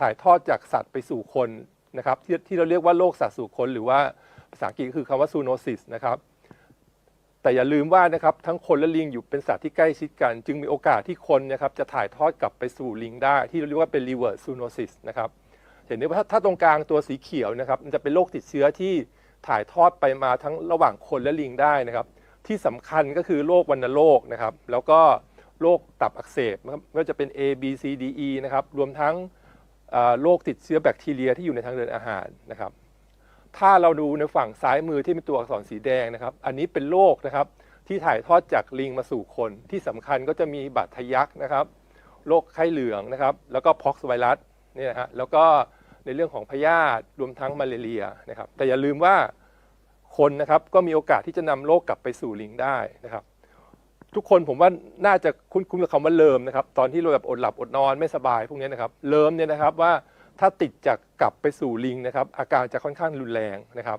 ถ่ายทอดจากสัตว์ไปสู่คนนะครับที่ที่เราเรียกว่าโรคสัตว์สู่คนหรือว่าภาษาอังกฤษคือคำว่าซูโนซิสนะครับแต่อย่าลืมว่านะครับทั้งคนและลิงอยู่เป็นสัตว์ที่ใกล้ชิดกัน จึงมีโอกาสที่คนนะครับจะถ่ายทอดกลับไปสู่ลิงได้ ที่เราเรียกว่าเป็น reverse zoonosis นะครับเห็นได้ว่าถ้าถาตรงกลางตัวสีเขียวนะครับมันจะเป็นโรคติดเชื้อที่ถ่ายทอดไปมาทั้งระหว่างคนและลิงได้นะครับ ที่สำคัญก็คือโรควัณโรคนะครับ แล้วก็โรคตับอักเสบนะครับไม่ว่าจะเป็น A B C D E นะครับรวมทั้ง โรคติดเชื้อแบคทีเรียที่อยู่ในทางเดินอาหารนะครับ ถ้าเราดูในฝั่งซ้ายมือที่เป็นตัวอักษรสีแดงนะครับ อันนี้เป็นโรคนะครับที่ถ่ายทอดจากลิงมาสู่คน ที่สำคัญก็จะมีบาดทะยักนะครับโรคไข้เหลืองนะครับ แล้วก็พ็อกซ์ไวรัสเนี่ยนะฮะแล้วก็ในเรื่องของพยาธิรวมทั้งมาเลเรียนะครับ แต่อย่าลืมว่าคนนะครับก็มีโอกาสที่จะนำโรคกลับไปสู่ลิงได้นะครับ ทุกคนผมว่าน่าจะคุ้นคุ้นกับคำว่าเลิมนะครับตอนที่เราแบบอดหลับอดนอนไม่สบายพวกนี้นะครับเลิมเนี่ยนะครับว่าถ้าติดจากกลับไปสู่ลิงนะครับอาการจะค่อนข้างรุนแรงนะครับ